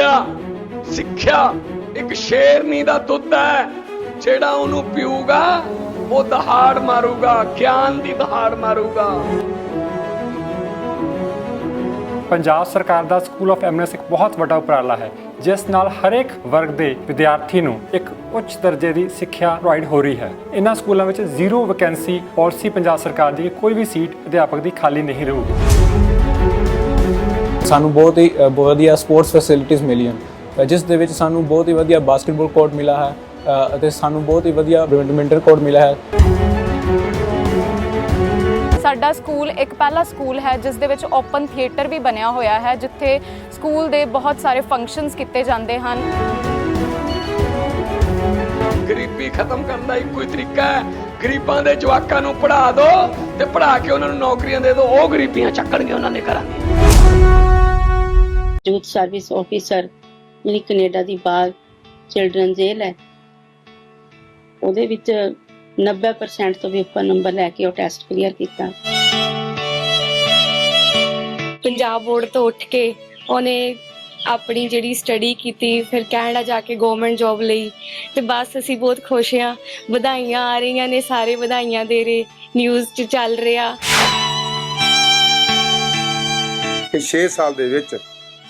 ਵਿਦਿਆ ਸਿੱਖਿਆ ਇੱਕ ਸ਼ੇਰਨੀ ਦਾ ਦੁੱਧ ਹੈ, ਜਿਹੜਾ ਉਹਨੂੰ ਪੀਊਗਾ, ਉਹ ਦਹਾੜ ਮਾਰੂਗਾ, ਗਿਆਨ ਦੀ ਦਹਾੜ ਮਾਰੂਗਾ। ਪੰਜਾਬ ਸਰਕਾਰ ਦਾ ਸਕੂਲ ਆਫ ਐਮਨੈਸ ਇੱਕ ਬਹੁਤ ਵੱਡਾ ਉਪਰਾਲਾ ਹੈ, ਜਿਸ ਨਾਲ ਹਰੇਕ ਵਰਗ ਦੇ ਵਿਦਿਆਰਥੀ ਨੂੰ ਇੱਕ ਉੱਚ ਦਰਜੇ ਦੀ ਸਿੱਖਿਆ ਪ੍ਰੋਵਾਈਡ ਹੋ ਰਹੀ ਹੈ। ਇਹਨਾਂ ਸਕੂਲਾਂ ਵਿੱਚ ਜ਼ੀਰੋ ਵੈਕੈਂਸੀ ਪਾਲਿਸੀ ਪੰਜਾਬ ਸਰਕਾਰ ਦੀ ਕੋਈ ਵੀ ਸੀਟ ਅਧਿਆਪਕ ਦੀ ਖਾਲੀ ਨਹੀਂ ਰਹੂਗੀ। ਸਾਨੂੰ ਬਹੁਤ ਹੀ ਵਧੀਆ ਸਪੋਰਟਸ ਫੈਸਿਲਿਟੀਆਂ ਮਿਲੀਆਂ। ਜਿਸ ਦੇ ਵਿੱਚ ਸਾਨੂੰ ਬਹੁਤ ਹੀ ਵਧੀਆ ਬਾਸਕਟਬਾਲ ਕੋਰਟ ਮਿਲਾ ਹੈ ਅਤੇ ਸਾਨੂੰ ਬਹੁਤ ਹੀ ਵਧੀਆ ਬੈਡਮਿੰਟਨ ਕੋਰਟ ਮਿਲਾ ਹੈ। ਸਾਡਾ ਸਕੂਲ ਇੱਕ ਪਹਿਲਾ ਸਕੂਲ ਹੈ ਜਿਸ ਦੇ ਵਿੱਚ ਓਪਨ ਥੀਏਟਰ ਵੀ ਬਣਿਆ ਹੋਇਆ ਹੈ ਜਿੱਥੇ ਸਕੂਲ ਦੇ ਬਹੁਤ ਸਾਰੇ ਫੰਕਸ਼ਨਸ ਕੀਤੇ ਜਾਂਦੇ ਹਨ। ਗਰੀਬੀ ਖਤਮ ਕਰਨ ਦਾ ਇੱਕੋ ਹੀ ਤਰੀਕਾ ਹੈ। ਗਰੀਬਾਂ ਦੇ ਜਵਾਕਾਂ ਨੂੰ ਪੜ੍ਹਾ ਦਿਓ ਤੇ ਪੜ੍ਹਾ ਕੇ ਉਹਨਾਂ ਨੂੰ ਨੌਕਰੀਆਂ ਦੇ ਦਿਓ। ਉਹ ਗਰੀਬੀਆਂ ਚੱਕਣਗੇ ਉਹਨਾਂ ਨੇ ਕਰਾਂਗੇ ਯੂਥ ਸਰਵਿਸ ਆਫੀਸਰ ਜਿਹੜੀ ਕੈਨੇਡਾ ਦੀ ਬਾਗ ਚਿਲਡਰਨ ਜੇਲ ਹੈ। ਉਹਦੇ ਵਿੱਚ 90% ਤੋਂ ਵੀ ਉੱਪਰ ਨੰਬਰ ਲੈ ਕੇ ਉਹ ਟੈਸਟ ਕਲੀਅਰ ਕੀਤਾ। ਪੰਜਾਬ ਬੋਰਡ ਤੋਂ ਉੱਠ ਕੇ ਉਹਨੇ ਆਪਣੀ ਜਿਹੜੀ ਸਟੱਡੀ ਕੀਤੀ ਫਿਰ ਕੈਨੇਡਾ ਜਾ ਕੇ ਗਵਰਨਮੈਂਟ ਜੌਬ ਲਈ। ਤੇ ਬਸ ਅਸੀਂ ਬਹੁਤ ਖੁਸ਼ ਹਾਂ। ਵਧਾਈਆਂ ਆ ਰਹੀਆਂ ਨੇ ਸਾਰੇ ਵਧਾਈਆਂ ਦੇ ਰਹੇ ਨਿਊਜ਼ 'ਚ ਚੱਲ ਰਿਹਾ। ਕਿ 6 ਸਾਲ ਦੇ ਵਿੱਚ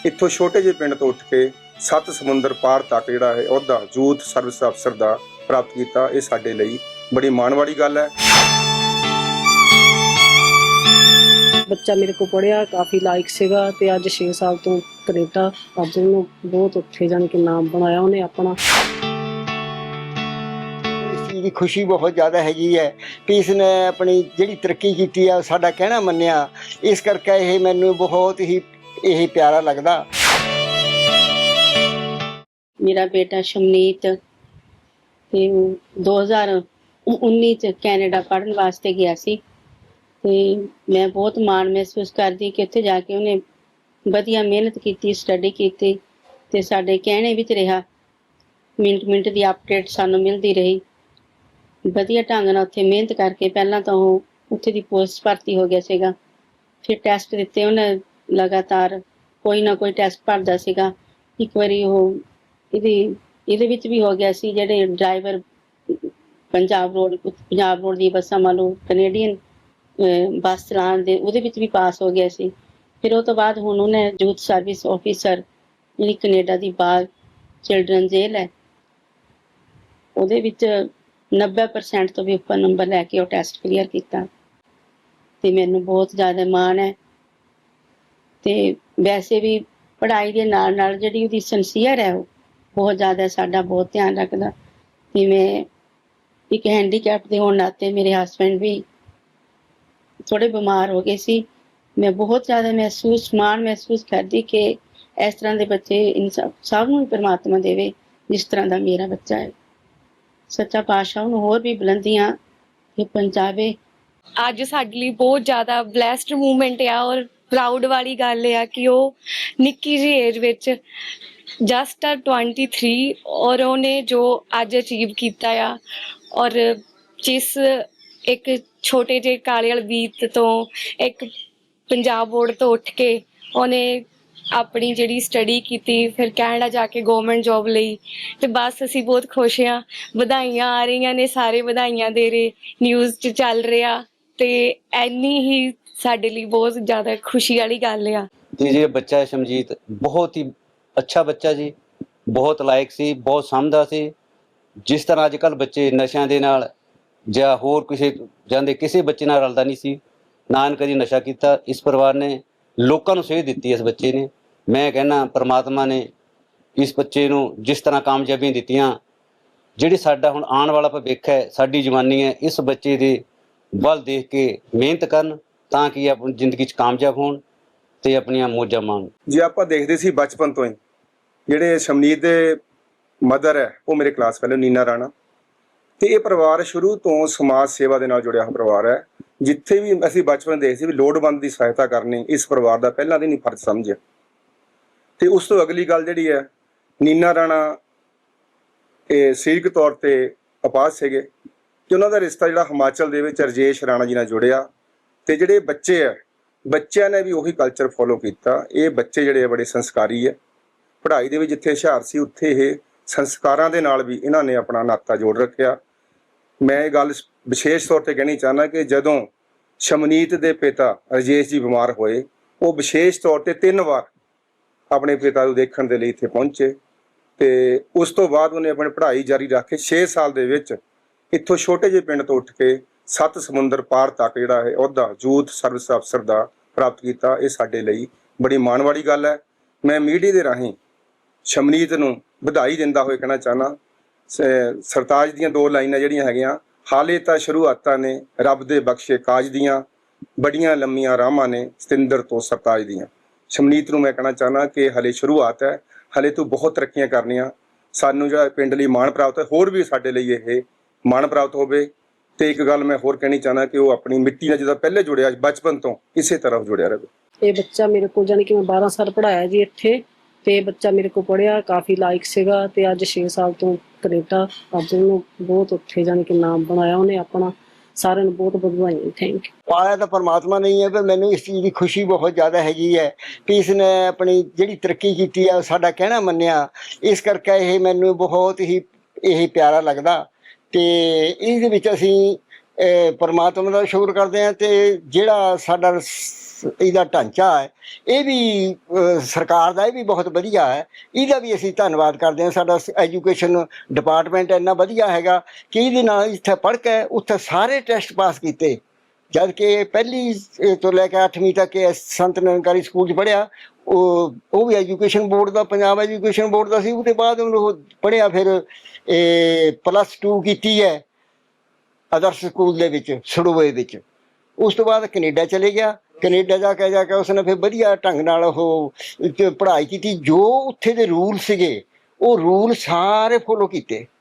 ਇੱਥੋਂ ਛੋਟੇ ਜਿਹੇ ਪਿੰਡ ਤੋਂ ਉੱਠ ਕੇ ਸੱਤ ਸਮੁੰਦਰ ਪਾਰ ਤੱਕ ਜਿਹੜਾ ਹੈ ਅਹੁਦਾ ਯੂਥ ਸਰਵਿਸ ਅਫਸਰ ਦਾ ਪ੍ਰਾਪਤ ਕੀਤਾ ਇਹ ਸਾਡੇ ਲਈ ਬੜੀ ਮਾਣ ਵਾਲੀ ਗੱਲ ਹੈ। ਬੱਚਾ ਮੇਰੇ ਕੋਲ ਪੜਿਆ ਕਾਫੀ ਲਾਇਕ ਸੀਗਾ ਤੇ ਅੱਜ 6 ਸਾਲ ਤੋਂ ਕੈਨੇਡਾ ਅੱਜ ਉਹਨੂੰ ਬਹੁਤ ਉੱਥੇ ਜਾਣ ਕੇ ਨਾਮ ਬਣਾਇਆ ਉਹਨੇ ਆਪਣਾ। ਚੀਜ਼ ਦੀ ਖੁਸ਼ੀ ਬਹੁਤ ਜ਼ਿਆਦਾ ਹੈਗੀ ਹੈ ਕਿ ਇਸ ਨੇ ਆਪਣੀ ਜਿਹੜੀ ਤਰੱਕੀ ਕੀਤੀ ਆ ਸਾਡਾ ਕਹਿਣਾ ਮੰਨਿਆ। ਇਸ ਕਰਕੇ ਇਹ ਮੈਨੂੰ ਬਹੁਤ ਹੀ ਇਹ ਪਿਆਰਾ ਲੱਗਦਾ। ਮੇਰਾ ਬੇਟਾ ਸ਼ਮਨੀਤ ਤੇ ਉਹ 2019 ਚ ਕੈਨੇਡਾ ਪੜ੍ਹਨ ਵਾਸਤੇ ਗਿਆ ਸੀ। ਤੇ ਮੈਂ ਬਹੁਤ ਮਾਣ ਮਹਿਸੂਸ ਕਰਦੀ ਕਿ ਉੱਥੇ ਜਾ ਕੇ ਉਹਨੇ ਵਧੀਆ ਮਿਹਨਤ ਕੀਤੀ ਸਟੱਡੀ ਕੀਤੀ ਤੇ ਸਾਡੇ ਕਹਿਣੇ ਵਿੱਚ ਰਿਹਾ। ਮਿੰਟ ਮਿੰਟ ਦੀ ਅਪਡੇਟ ਸਾਨੂੰ ਮਿਲਦੀ ਰਹੀ। ਵਧੀਆ ਢੰਗ ਨਾਲ ਉੱਥੇ ਮਿਹਨਤ ਕਰਕੇ ਪਹਿਲਾਂ ਤਾਂ ਉਹ ਉੱਥੇ ਦੀ ਪੋਸਟ ਭਰਤੀ ਹੋ ਗਿਆ ਸੀਗਾ। ਫਿਰ ਟੈਸਟ ਦਿੱਤੇ ਉਹਨੇ ਲਗਾਤਾਰ ਕੋਈ ਨਾ ਕੋਈ ਟੈਸਟ ਭਰਦਾ ਸੀਗਾ। ਇੱਕ ਵਾਰੀ ਉਹ ਇਹਦੀ, ਇਹਦੇ ਵਿੱਚ ਵੀ ਹੋ ਗਿਆ ਸੀ ਜਿਹੜੇ driver Punjab road Punjab road ਦੀ ਬੱਸਾਂ ਮੰਨ ਲਓ ਕੈਨੇਡੀਅਨ ਬੱਸ ਚਲਾਉਣ ਦੇ ਉਹਦੇ ਵਿੱਚ ਵੀ ਪਾਸ ਹੋ ਗਿਆ ਸੀ। ਫਿਰ ਉਹ ਤੋਂ ਬਾਅਦ ਹੁਣ ਉਹਨੇ ਯੂਥ ਸਰਵਿਸ ਆਫੀਸਰ ਜਿਹੜੀ ਕੈਨੇਡਾ ਦੀ ਬਾਲ ਚਿਲਡਰਨ ਜੇਲ ਹੈ, ਉਹਦੇ ਵਿੱਚ 90% ਤੋਂ ਵੀ ਉੱਪਰ ਨੰਬਰ ਲੈ ਕੇ ਉਹ ਟੈਸਟ ਕਲੀਅਰ ਕੀਤਾ। ਤੇ ਮੈਨੂੰ ਬਹੁਤ ਜ਼ਿਆਦਾ ਮਾਣ ਹੈ ਤੇ ਵੈਸੇ ਵੀ ਪੜ੍ਹਾਈ ਦੇ ਨਾਲ ਨਾਲ ਜਿਹੜੀ ਉਹਦੀ ਸੰਸੀਅਰ ਹੈ ਉਹ ਬਹੁਤ ਜ਼ਿਆਦਾ ਸਾਡਾ ਬਹੁਤ ਧਿਆਨ ਰੱਖਦਾ। ਤੇ ਮੈਂ ਇੱਕ ਹੈਂਡੀਕੈਪ ਦੇ ਹੋਣ ਨਾਤੇ ਮੇਰੇ ਹਸਬੰਡ ਵੀ ਥੋੜੇ ਬਿਮਾਰ ਹੋ ਗਏ ਸੀ। ਮੈਂ ਬਹੁਤ ਜ਼ਿਆਦਾ ਮਹਿਸੂਸ, ਮਾਣ ਮਹਿਸੂਸ ਕਰਦੀ ਕਿ ਇਸ ਤਰ੍ਹਾਂ ਦੇ ਬੱਚੇ ਇਨਸਾਨ ਸਭ ਨੂੰ ਹੀ ਪ੍ਰਮਾਤਮਾ ਦੇਵੇ, ਜਿਸ ਤਰ੍ਹਾਂ ਦਾ ਮੇਰਾ ਬੱਚਾ ਹੈ। ਸੱਚਾ ਪਾਤਸ਼ਾਹ ਨੂੰ ਹੋਰ ਵੀ ਬੁਲੰਦੀਆਂ ਇਹ ਪਹੁੰਚਾਵੇ। ਅੱਜ ਸਾਡੇ ਲਈ ਬਹੁਤ ਜ਼ਿਆਦਾ ਬlesed ਮੂਵਮੈਂਟ ਆ ਔਰ ਪ੍ਰਾਊਡ ਵਾਲੀ ਗੱਲ ਆ ਕਿ ਉਹ ਨਿੱਕੀ ਜਿਹੀ ਏਜ ਵਿੱਚ ਜਸਟ 23 ਔਰ ਉਹਨੇ ਜੋ ਅੱਜ ਅਚੀਵ ਕੀਤਾ ਆ ਔਰ ਜਿਸ ਇੱਕ ਛੋਟੇ ਜਿਹੇ ਕਾਲੇ ਵਾਲੇ ਬੀਤ ਤੋਂ ਇੱਕ ਪੰਜਾਬ ਬੋਰਡ ਤੋਂ ਉੱਠ ਕੇ ਉਹਨੇ ਆਪਣੀ ਜਿਹੜੀ ਸਟੱਡੀ ਕੀਤੀ, ਫਿਰ ਕੈਨੇਡਾ ਜਾ ਕੇ ਗਵਰਨਮੈਂਟ ਜੌਬ ਲਈ ਤੇ ਬਸ ਅਸੀਂ ਬਹੁਤ ਖੁਸ਼ ਹਾਂ। ਵਧਾਈਆਂ ਆ ਰਹੀਆਂ ਨੇ, ਸਾਰੇ ਵਧਾਈਆਂ ਦੇ ਰਹੇ ਨਿਊਜ਼ 'ਚ ਚੱਲ ਰਿਹਾ ਤੇ ਐਨੀ ਹੀ ਸਾਡੇ ਲਈ ਬਹੁਤ ਜ਼ਿਆਦਾ ਖੁਸ਼ੀ ਵਾਲੀ ਗੱਲ ਆ। ਜੀ ਜੀ ਬੱਚਾ ਹੈ ਸ਼ਮਜੀਤ। ਬਹੁਤ ਹੀ ਅੱਛਾ ਬੱਚਾ ਜੀ। ਬਹੁਤ ਲਾਇਕ ਸੀ, ਬਹੁਤ ਸਮਝਦਾ ਸੀ। ਜਿਸ ਤਰ੍ਹਾਂ ਅੱਜ ਕੱਲ ਬੱਚੇ ਨਸ਼ਿਆਂ ਦੇ ਨਾਲ ਜਾਂ ਹੋਰ ਕਿਸੇ ਜਾਂਦੇ ਕਿਸੇ ਬੱਚੇ ਨਾਲ ਰਲਦਾ ਨਹੀਂ ਸੀ। ਨਾ ਇਹਨੇ ਕਦੀ ਨਸ਼ਾ ਕੀਤਾ, ਇਸ ਪਰਿਵਾਰ ਨੇ ਲੋਕਾਂ ਨੂੰ ਸੇਧ ਦਿੱਤੀ ਇਸ ਬੱਚੇ ਨੇ। ਮੈਂ ਕਹਿੰਦਾ, ਪ੍ਰਮਾਤਮਾ ਨੇ ਇਸ ਬੱਚੇ ਨੂੰ ਜਿਸ ਤਰ੍ਹਾਂ ਕਾਮਯਾਬੀਆਂ ਦਿੱਤੀਆਂ, ਜਿਹੜੀ ਸਾਡਾ ਹੁਣ ਆਉਣ ਵਾਲਾ ਭਵਿੱਖ ਹੈ, ਸਾਡੀ ਜਵਾਨੀ ਹੈ, ਇਸ ਬੱਚੇ ਦੇ ਵੱਲ ਦੇਖ ਕੇ ਮਿਹਨਤ ਕਰਨ ਤਾਂ ਕਿ ਆਪਣੀ ਜ਼ਿੰਦਗੀ 'ਚ ਕਾਮਯਾਬ ਹੋਣ ਤੇ ਆਪਣੀਆਂ ਮੌਜਾਂ ਮਾਣ ਜੇ ਆਪਾਂ ਦੇਖਦੇ ਸੀ ਬਚਪਨ ਤੋਂ ਹੀ, ਜਿਹੜੇ ਸ਼ਮਨੀਤ ਦੇ ਮਦਰ ਹੈ, ਉਹ ਮੇਰੇ ਕਲਾਸ ਫੈਲੋ ਨੀਨਾ ਰਾਣਾ। ਤੇ ਇਹ ਪਰਿਵਾਰ ਸ਼ੁਰੂ ਤੋਂ ਸਮਾਜ ਸੇਵਾ ਦੇ ਨਾਲ ਜੁੜਿਆ ਹੋਇਆ ਪਰਿਵਾਰ ਹੈ। ਜਿੱਥੇ ਵੀ ਅਸੀਂ ਬਚਪਨ ਦੇਖਦੇ ਸੀ ਵੀ ਲੋੜਵੰਦ ਦੀ ਸਹਾਇਤਾ ਕਰਨੀ, ਇਸ ਪਰਿਵਾਰ ਦਾ ਪਹਿਲਾਂ ਦੇ ਨਹੀਂ ਫਰਜ਼ ਸਮਝਿਆ। ਤੇ ਉਸ ਤੋਂ ਅਗਲੀ ਗੱਲ ਜਿਹੜੀ ਹੈ, ਨੀਨਾ ਰਾਣਾ ਇਹ ਸਰੀਰਕ ਤੌਰ ਤੇ ਅਪਾਹਜ ਸੀਗੇ। ਕਿ ਉਹਨਾਂ ਦਾ ਰਿਸ਼ਤਾ ਜਿਹੜਾ ਹਿਮਾਚਲ ਦੇ ਵਿੱਚ ਰਜੇਸ਼ ਰਾਣਾ ਜੀ ਨਾਲ ਜੁੜਿਆ। ਤੇ ਜਿਹੜੇ ਬੱਚੇ ਆ, ਬੱਚਿਆਂ ਨੇ ਵੀ ਉਹੀ ਕਲਚਰ ਫੋਲੋ ਕੀਤਾ। ਇਹ ਬੱਚੇ ਜਿਹੜੇ ਆ, ਬੜੇ ਸੰਸਕਾਰੀ ਹੈ ਪੜ੍ਹਾਈ ਦੇ ਵਿੱਚ ਜਿੱਥੇ ਹੁਸ਼ਿਆਰ ਸੀ, ਉੱਥੇ ਇਹ ਸੰਸਕਾਰਾਂ ਦੇ ਨਾਲ ਵੀ ਇਹਨਾਂ ਨੇ ਆਪਣਾ ਨਾਤਾ ਜੋੜ ਰੱਖਿਆ। ਮੈਂ ਇਹ ਗੱਲ ਵਿਸ਼ੇਸ਼ ਤੌਰ ਤੇ ਕਹਿਣੀ ਚਾਹੁੰਦਾ ਕਿ ਜਦੋਂ ਸ਼ਮਨੀਤ ਦੇ ਪਿਤਾ ਰਜੇਸ਼ ਜੀ ਬਿਮਾਰ ਹੋਏ, ਉਹ ਵਿਸ਼ੇਸ਼ ਤੌਰ ਤੇ ਤਿੰਨ ਵਾਰ ਆਪਣੇ ਪਿਤਾ ਨੂੰ ਦੇਖਣ ਦੇ ਲਈ ਇੱਥੇ ਪਹੁੰਚੇ ਤੇ ਉਸ ਤੋਂ ਬਾਅਦ ਉਹਨੇ ਆਪਣੀ ਪੜ੍ਹਾਈ ਜਾਰੀ ਰੱਖ ਕੇ 6 ਸਾਲ ਦੇ ਵਿੱਚ ਇੱਥੋਂ ਛੋਟੇ ਜਿਹੇ ਪਿੰਡ ਤੋਂ ਉੱਠ ਕੇ ਸੱਤ ਸਮੁੰਦਰ ਪਾਰ ਤੱਕ ਜਿਹੜਾ ਹੈ ਅਹੁਦਾ ਯੂਥ ਸਰਵਿਸ ਅਫਸਰ ਦਾ ਪ੍ਰਾਪਤ ਕੀਤਾ। ਇਹ ਸਾਡੇ ਲਈ ਬੜੀ ਮਾਣ ਵਾਲੀ ਗੱਲ ਹੈ। ਮੈਂ ਮੀਡੀਆ ਦੇ ਰਾਹੀਂ ਸ਼ਮਨੀਤ ਨੂੰ ਵਧਾਈ ਦਿੰਦਾ ਹੋਏ ਕਹਿਣਾ ਚਾਹਨਾ ਸਰਤਾਜ ਦੀਆਂ ਦੋ ਲਾਈਨਾਂ ਜਿਹੜੀਆਂ ਹੈਗੀਆਂ, ਹਾਲੇ ਤਾਂ ਸ਼ੁਰੂਆਤਾਂ ਨੇ ਰੱਬ ਦੇ ਬਖਸ਼ੇ ਕਾਜ ਦੀਆਂ, ਬੜੀਆਂ ਲੰਮੀਆਂ ਰਾਹਾਂ ਨੇ ਸਤਿੰਦਰ ਤੋਂ ਸਰਤਾਜ ਦੀਆਂ। ਸ਼ਮਨੀਤ ਨੂੰ ਮੈਂ ਕਹਿਣਾ ਚਾਹਨਾ ਕਿ ਹਲੇ ਸ਼ੁਰੂਆਤ ਹੈ, ਹਲੇ ਤੂੰ ਬਹੁਤ ਤਰੱਕੀਆਂ ਕਰਨੀਆਂ। ਸਾਨੂੰ ਜਿਹੜਾ ਪਿੰਡ ਲਈ ਮਾਣ ਪ੍ਰਾਪਤ ਹੈ, ਹੋਰ ਵੀ ਸਾਡੇ ਲਈ ਇਹ ਮਾਣ ਪ੍ਰਾਪਤ ਹੋਵੇ। ਤੇ ਇੱਕ ਗੱਲ ਮੈਂ ਹੋਰ ਕਹਿਣੀ ਚਾਹਨਾ ਕਿ ਉਹ ਆਪਣੀ ਮਿੱਟੀ ਨਾਲ ਜਿਹਦਾ ਪਹਿਲੇ ਜੁੜਿਆ ਬਚਪਨ ਤੋਂ ਇਸੇ ਤਰ੍ਹਾਂ ਜੁੜਿਆ ਰਹੇ। ਇਹ ਬੱਚਾ ਮੇਰੇ ਕੋਲ ਜਾਣੀ ਕਿ ਮੈਂ 12 ਸਾਲ ਪੜਾਇਆ ਜੀ ਇੱਥੇ ਤੇ ਇਹ ਬੱਚਾ ਮੇਰੇ ਕੋਲ ਪੜਿਆ ਕਾਫੀ ਲਾਇਕ ਸੀਗਾ ਤੇ ਅੱਜ 6 ਸਾਲ ਤੋਂ ਕੈਨੇਡਾ ਅੱਜ ਉਹਨੂੰ ਬਹੁਤ ਉੱਥੇ ਜਾਣੀ ਕਿ ਨਾਮ ਬਣਾਇਆ ਉਹਨੇ ਆਪਣਾ। ਸਾਰਿਆਂ ਨੂੰ ਬਹੁਤ ਵਧਾਈਆਂ ਥੈਂਕ ਯੂ ਪਾਇਆ ਤਾਂ ਪਰਮਾਤਮਾ ਨਹੀਂ ਹੈ ਪਰ ਮੈਨੂੰ ਇਸ ਚੀਜ਼ ਦੀ ਖੁਸ਼ੀ ਬਹੁਤ ਜ਼ਿਆਦਾ ਹੈਗੀ ਹੈ ਕਿ ਇਸ ਨੇ ਆਪਣੀ ਜਿਹੜੀ ਤਰੱਕੀ ਕੀਤੀ ਹੈ ਉਹ ਸਾਡਾ ਕਹਿਣਾ ਮੰਨਿਆ। ਇਸ ਕਰਕੇ ਇਹ ਮੈਨੂੰ ਬਹੁਤ ਹੀ ਇਹ ਪਿਆਰਾ ਲੱਗਦਾ। ਤੇ ਇਹਦੇ ਵਿੱਚ ਅਸੀਂ ਪਰਮਾਤਮਾ ਦਾ ਸ਼ੁਕਰ ਕਰਦੇ ਹਾਂ ਤੇ ਜਿਹੜਾ ਸਾਡਾ ਇਹਦਾ ਢਾਂਚਾ ਹੈ, ਇਹ ਵੀ ਸਰਕਾਰ ਦਾ ਇਹ ਵੀ ਬਹੁਤ ਵਧੀਆ ਹੈ। ਇਹਦਾ ਵੀ ਅਸੀਂ ਧੰਨਵਾਦ ਕਰਦੇ ਹਾਂ। ਸਾਡਾ ਐਜੂਕੇਸ਼ਨ ਡਿਪਾਰਟਮੈਂਟ ਇੰਨਾ ਵਧੀਆ ਹੈਗਾ ਕਿ ਇਹਦੇ ਨਾਲ ਇੱਥੇ ਪੜ੍ਹ ਕੇ, ਉੱਥੇ ਸਾਰੇ ਟੈਸਟ ਪਾਸ ਕੀਤੇ। ਜਦ ਕਿ ਪਹਿਲੀ ਤੋਂ ਲੈ ਕੇ 8ਵੀਂ ਤੱਕ ਇਹ ਸੰਤ ਨਿਰੰਕਾਰੀ ਸਕੂਲ 'ਚ ਪੜ੍ਹਿਆ, ਉਹ ਉਹ ਵੀ ਐਜੂਕੇਸ਼ਨ ਬੋਰਡ ਦਾ, ਪੰਜਾਬ ਐਜੂਕੇਸ਼ਨ ਬੋਰਡ ਦਾ ਸੀ, ਉਹਦੇ ਬਾਅਦ ਉਹਨੂੰ ਉਹ ਪੜ੍ਹਿਆ ਫਿਰ, ਇਹ ਪਲੱਸ 2 ਕੀਤੀ ਹੈ, ਆਦਰਸ਼ ਸਕੂਲ ਦੇ ਵਿੱਚ, ਸੜੂਏ ਵਿੱਚ। ਉਸ ਤੋਂ ਬਾਅਦ ਕੈਨੇਡਾ ਚਲੇ ਗਿਆ, ਕੈਨੇਡਾ ਜਾ ਕੇ ਜਾ ਕੇ ਉਸਨੇ ਫਿਰ ਵਧੀਆ ਢੰਗ ਨਾਲ ਉਹ ਪੜ੍ਹਾਈ ਕੀਤੀ, ਜੋ ਉੱਥੇ ਦੇ ਰੂਲ ਸੀਗੇ, ਉਹ ਰੂਲ ਸਾਰੇ ਫੋਲੋ ਕੀਤੇ।